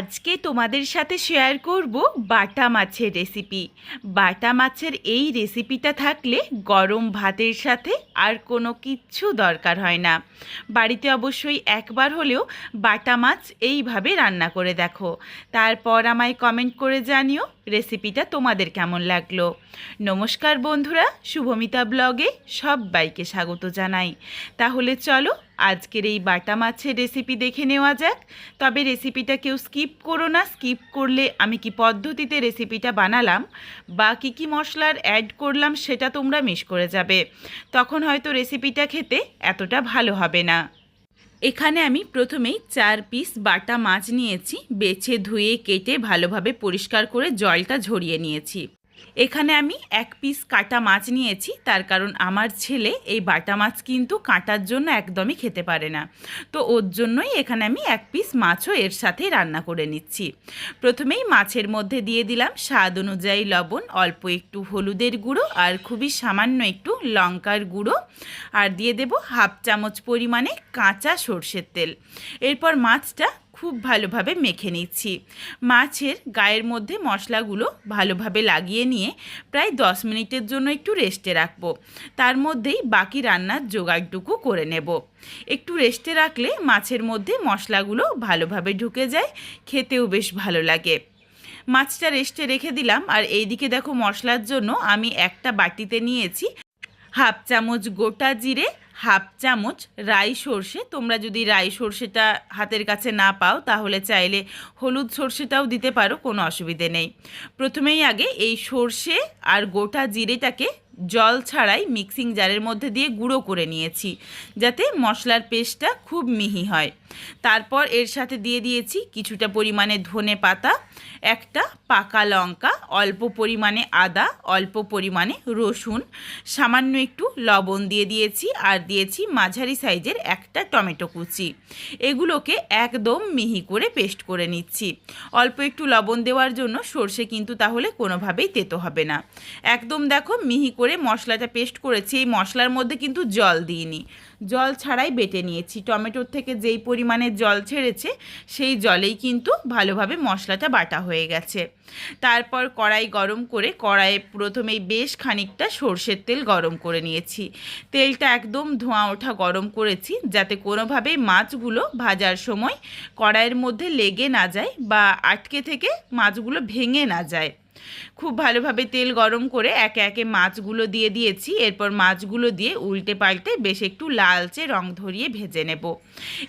আজকে তোমাদের সাথে শেয়ার করব বাটা মাছের রেসিপি বাটা মাছের এই রেসিপিটা থাকলে গরম ভাতের সাথে আর কোনো কিচ্ছু দরকার হয় না। বাড়িতে অবশ্যই একবার হলেও বাটা মাছ এইভাবে রান্না করে দেখো। তারপর আমায় কমেন্ট করে জানিও রেসিপিটা তোমাদের কেমন লাগল। নমস্কার বন্ধুরা, শুভমিতা ব্লগে সবাইকে স্বাগত জানাই। তাহলে চলো আজকের এই বাটা মাছের রেসিপি দেখে নেওয়া যাক। তবে রেসিপিটা কেউ স্কিপ করো না। স্কিপ করলে আমি কি পদ্ধতিতে রেসিপিটা বানালাম বা কী কী মশলার অ্যাড করলাম সেটা তোমরা মিস করে যাবে। তখন হয়তো রেসিপিটা খেতে এতটা ভালো হবে না। এখানে আমি প্রথমেই চার পিস বাটা মাছ নিয়েছি। বেছে ধুয়ে, কেটে ভালোভাবে পরিষ্কার করে জলটা ঝরিয়ে নিয়েছি। এখানে আমি এক পিস কাটা মাছ নিয়েছি, তার কারণ আমার ছেলে এই বাটা মাছ কিন্তু কাটার জন্য একদমই খেতে পারে না। তো ওর জন্যই এখানে আমি এক পিস মাছও এর সাথে রান্না করে নিচ্ছি। প্রথমেই মাছের মধ্যে দিয়ে দিলাম স্বাদ অনুযায়ী লবণ, অল্প একটু হলুদের গুঁড়ো আর খুবই সামান্য একটু লঙ্কার গুঁড়ো। আর দিয়ে দেব হাফ চামচ পরিমাণে কাঁচা সর্ষের তেল। এরপর মাছটা খুব ভালোভাবে মেখে নিচ্ছি। মাছের গায়ের মধ্যে মশলাগুলো ভালোভাবে লাগিয়ে নিয়ে প্রায় দশ মিনিটের জন্য একটু রেস্টে রাখব। তার মধ্যেই বাকি রান্নার জোগাড়টুকু করে নেব। একটু রেস্টে রাখলে মাছের মধ্যে মশলাগুলো ভালোভাবে ঢুকে যায়, খেতেও বেশ ভালো লাগে। মাছটা রেস্টে রেখে দিলাম, আর এইদিকে দেখো মশলার জন্য আমি একটা বাটিতে নিয়েছি হাফ চামচ গোটা জিরে হাফ চামচ রাই সর্ষে। তোমরা যদি রাই সর্ষেটা হাতের কাছে না পাও, তাহলে চাইলে হলুদ সর্ষেটাও দিতে পারো, কোনো অসুবিধে নেই। প্রথমেই আগে এই সর্ষে আর গোটা জিরেটাকে জল ছাড়াই মিক্সিং জারের মধ্যে দিয়ে গুঁড়ো করে নিয়েছি, যাতে মশলার পেস্টটা খুব মিহি হয়। তারপর এর সাথে দিয়ে দিয়েছি কিছুটা পরিমাণে ধনে পাতা, একটা পাকা লঙ্কা, অল্প পরিমাণে আদা, অল্প পরিমাণে রসুন, সামান্য একটু লবণ দিয়ে দিয়েছি আর দিয়েছি মাঝারি সাইজের একটা টমেটো কুচি। এগুলোকে একদম মিহি করে পেস্ট করে নিচ্ছি। অল্প একটু লবণ দেওয়ার জন্য সর্ষে কিন্তু তাহলে কোনোভাবেই তেতো হবে না। একদম দেখো মিহি করে মশলাটা পেস্ট করেছি। এই মশলার মধ্যে কিন্তু জল দিইনি। জল ছাড়াই বেটে নিয়েছি। টমেটোর থেকে যেই পরিমাণে জল ছেড়েছে, সেই জলেই কিন্তু ভালোভাবে মশলাটা বাটা হয়ে গেছে। তারপর কড়াই গরম করে, কড়াইয়ে প্রথমেই বেশ খানিকটা সর্ষের তেল গরম করে নিয়েছি। তেলটা একদম ধোঁয়া ওঠা গরম করেছি, যাতে কোনোভাবেই মাছগুলো ভাজার সময় কড়াইয়ের মধ্যে লেগে না যায় বা আটকে থেকে মাছগুলো ভেঙে না যায়। খুব ভালোভাবে তেল গরম করে একে একে মাছগুলো দিয়ে দিয়েছি। এরপর মাছগুলো দিয়ে উল্টে পাল্টে বেশ একটু লালচে রং ধরিয়ে ভেজে নেব।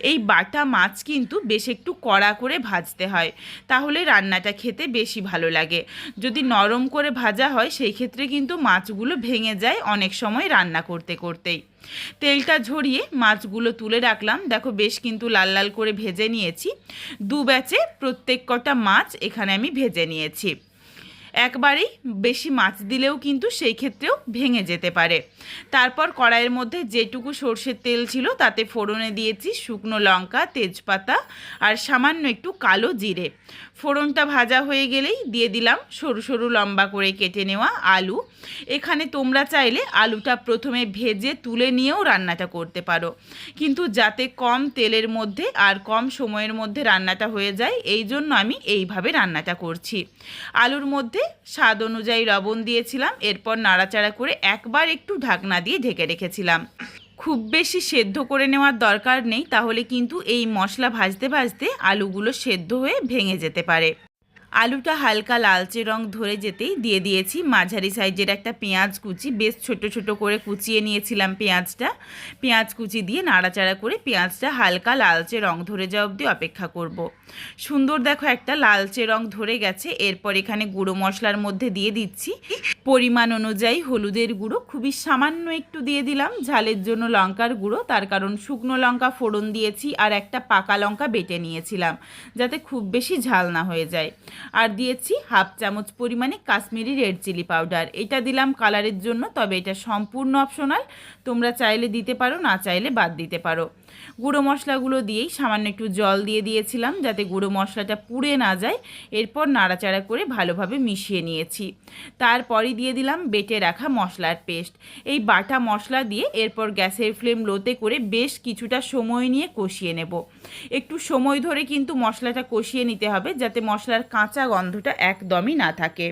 এই বাটা মাছ কিন্তু বেশ একটু কড়া করে ভাজতে হয়, তাহলে রান্নাটা খেতে বেশি ভালো লাগে। যদি নরম করে ভাজা হয়, সেই ক্ষেত্রে কিন্তু মাছগুলো ভেঙে যায় অনেক সময় রান্না করতে করতেই। তেলটা ঝরিয়ে মাছগুলো তুলে রাখলাম। দেখো বেশ কিন্তু লাল লাল করে ভেজে নিয়েছি। দু ব্যাচে প্রত্যেক কটা মাছ এখানে আমি ভেজে নিয়েছি। একবারেই বেশি মাছ দিলেও কিন্তু সেই ক্ষেত্রেও ভেঙে যেতে পারে। তারপর কড়াইয়ের মধ্যে যেটুকু সর্ষের তেল ছিল তাতে ফোড়নে দিয়েছি শুকনো লঙ্কা, তেজপাতা আর সামান্য একটু কালো জিরে। ফোড়নটা ভাজা হয়ে গেলেই দিয়ে দিলাম সরু সরু লম্বা করে কেটে নেওয়া আলু। এখানে তোমরা চাইলে আলুটা প্রথমে ভেজে তুলে নিয়েও রান্নাটা করতে পারো। কিন্তু যাতে কম তেলের মধ্যে আর কম সময়ের মধ্যে রান্নাটা হয়ে যায় এই জন্য আমি এইভাবে রান্নাটা করছি। আলুর মধ্যে স্বাদ অনুযায়ী লবণ দিয়েছিলাম, এরপর নাড়াচাড়া করে একবার একটু ঢাকনা দিয়ে ঢেকে রেখেছিলাম। খুব বেশি সেদ্ধ করে নেওয়ার দরকার নেই, তাহলে কিন্তু এই মশলা ভাজতে ভাজতে আলুগুলো সেদ্ধ হয়ে ভেঙে যেতে পারে। আলুটা হালকা লালচে রং ধরে যেতেই দিয়ে দিয়েছি। মাঝারি সাইজের একটা পেঁয়াজ কুচি, বেশ ছোট ছোট করে কুচিয়ে নিয়েছিলাম পেঁয়াজটা। পেঁয়াজ কুচি দিয়ে নাড়াচাড়া করে পেঁয়াজটা হালকা লালচে রং ধরে যাওয়া অবধি অপেক্ষা করব। সুন্দর দেখো একটা লালচে রং ধরে গেছে। এরপর এখানে গুঁড়ো মশলার মধ্যে দিয়ে দিচ্ছি। পরিমাণ অনুযায়ী হলুদের গুঁড়ো, খুবই সামান্য একটু দিয়ে দিলাম। ঝালের জন্য লঙ্কার গুঁড়ো, তার কারণ শুকনো লঙ্কা ফোড়ন দিয়েছি আর একটা পাকা লঙ্কা বেটে নিয়েছিলাম, যাতে খুব বেশি ঝাল না হয়ে যায়। আর দিয়েছি হাফ চামচ পরিমাণে কাশ্মীরি রেড চিলি পাউডার। এটা দিলাম কালারের জন্য, তবে এটা সম্পূর্ণ অপশনাল তোমরা চাইলে দিতে পারো, না চাইলে বাদ দিতে পারো। গুঁড়ো মশলাগুলো দিয়েই সামান্য একটু জল দিয়ে দিয়েছিলাম যাতে গুঁড়ো মশলাটা পুড়ে না যায়। এরপর নাড়াচাড়া করে ভালোভাবে মিশিয়ে নিয়েছি। তারপরই দিয়ে দিলাম বেটে রাখা মশলার পেস্ট। এই বাটা মশলা দিয়ে এরপর গ্যাসের ফ্লেম লোতে করে বেশ কিছুটা সময় নিয়ে কষিয়ে নেব। একটু সময় ধরে কিন্তু মশলাটা কষিয়ে নিতে হবে যাতে মশলার কাঁচা গন্ধটা একদমই না থাকে।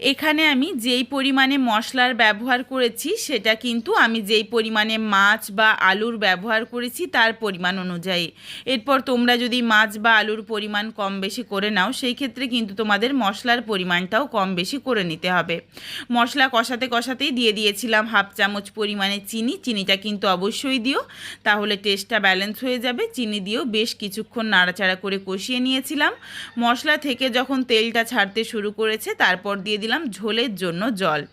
এখানে আমি যেই পরিমাণে মশলার ব্যবহার করেছি, সেটা কিন্তু আমি যেই পরিমাণে মাছ বা আলুর ব্যবহার করেছি, তার পরিমাণ অনুযায়ী। এরপর তোমরা যদি মাছ বা আলুর পরিমাণ কম বেশি করে নাও, সেই ক্ষেত্রে কিন্তু তোমাদের মশলার পরিমাণটাও কম বেশি করে নিতে হবে। মশলা কষাতে কষাতেই দিয়ে দিয়েছিলাম হাফ চামচ পরিমাণে চিনি। চিনিটা কিন্তু অবশ্যই দিও, তাহলে টেস্টটা ব্যালেন্স হয়ে যাবে। চিনি দিয়েও বেশ কিছুক্ষণ নাড়াচাড়া করে কষিয়ে নিয়েছিলাম। মশলা থেকে যখন তেলটা ছাড়তে শুরু করেছে, তারপর দিয়ে দিলাম ঝোলের জন্য জল।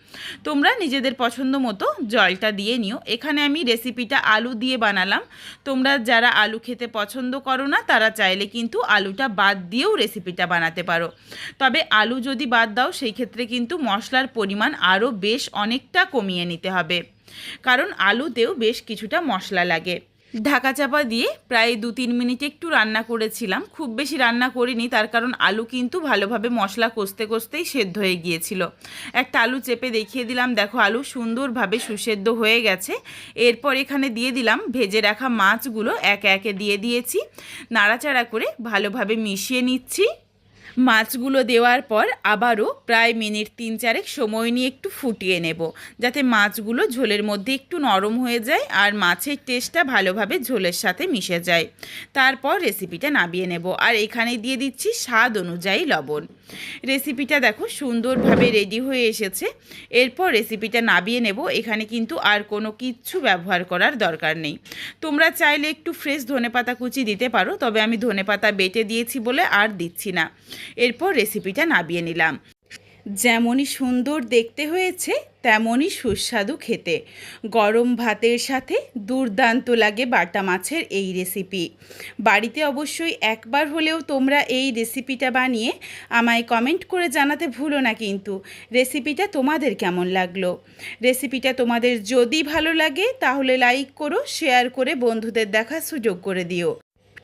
তোমরা নিজেদের পছন্দ মতো জলটা দিয়ে নিও। এখানে আমি রেসিপিটা আলু দিয়ে বানালাম। তোমরা যারা আলু খেতে পছন্দ করো না, তারা চাইলে কিন্তু আলুটা বাদ দিয়েও রেসিপিটা বানাতে পারো। তবে আলু যদি বাদ দাও, সেই ক্ষেত্রে কিন্তু মশলার পরিমাণ আরও বেশ অনেকটা কমিয়ে নিতে হবে। কারণ আলুতেও বেশ কিছুটা মশলা লাগে। ঢাকা চাপা দিয়ে প্রায় দু তিন মিনিট একটু রান্না করেছিলাম। খুব বেশি রান্না করিনি, তার কারণ আলু কিন্তু ভালোভাবে মশলা কষতে কষতেই সেদ্ধ হয়ে গিয়েছিল। একটা আলু চেপে দেখিয়ে দিলাম, দেখো আলু সুন্দরভাবে সুসেদ্ধ হয়ে গেছে। এরপর এখানে দিয়ে দিলাম ভেজে রাখা মাছগুলো একে একে দিয়ে দিয়েছি। নাড়াচাড়া করে ভালোভাবে মিশিয়ে নিচ্ছি। মাছগুলো দেওয়ার পর আবারও প্রায় মিনিট তিন চারেক সময় নিয়ে একটু ফুটিয়ে নেব, যাতে মাছগুলো ঝোলের মধ্যে একটু নরম হয়ে যায় আর মাছের টেস্টটা ভালোভাবে ঝোলের সাথে মিশে যায়। তারপর রেসিপিটা নামিয়ে নেব আর এখানে দিয়ে দিচ্ছি স্বাদ অনুযায়ী লবণ। রেসিপিটা দেখো সুন্দরভাবে রেডি হয়ে এসেছে। এরপর রেসিপিটা নামিয়ে নেব, এখানে কিন্তু আর কোনো কিচ্ছু ব্যবহার করার দরকার নেই। তোমরা চাইলে একটু ফ্রেশ ধনেপাতা কুচি দিতে পারো, তবে আমি ধনেপাতা বেটে দিয়েছি বলে আর দিচ্ছি না। এরপর রেসিপিটা নাবিয়ে নিলাম। যেমনই সুন্দর দেখতে হয়েছে, তেমনই সুস্বাদু খেতে। গরম ভাতের সাথে দুর্দান্ত লাগে বাটা মাছের এই রেসিপি বাড়িতে অবশ্যই একবার হলেও তোমরা এই রেসিপিটা বানিয়ে আমায় কমেন্ট করে জানাতে ভুলো না কিন্তু। রেসিপিটা তোমাদের কেমন লাগল? রেসিপিটা তোমাদের যদি ভালো লাগে, তাহলে লাইক করো শেয়ার করে বন্ধুদের দেখার সুযোগ করে দিও।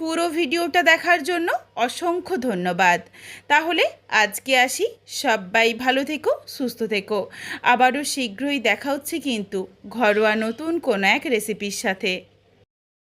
পুরো ভিডিওটা দেখার জন্য অসংখ্য ধন্যবাদ। তাহলে আজকে আসি। সবাই ভালো থেকো, সুস্থ থেকো। আবারও শীঘ্রই দেখা হচ্ছে কিন্তু ঘরোয়া নতুন কোনো এক রেসিপির সাথে।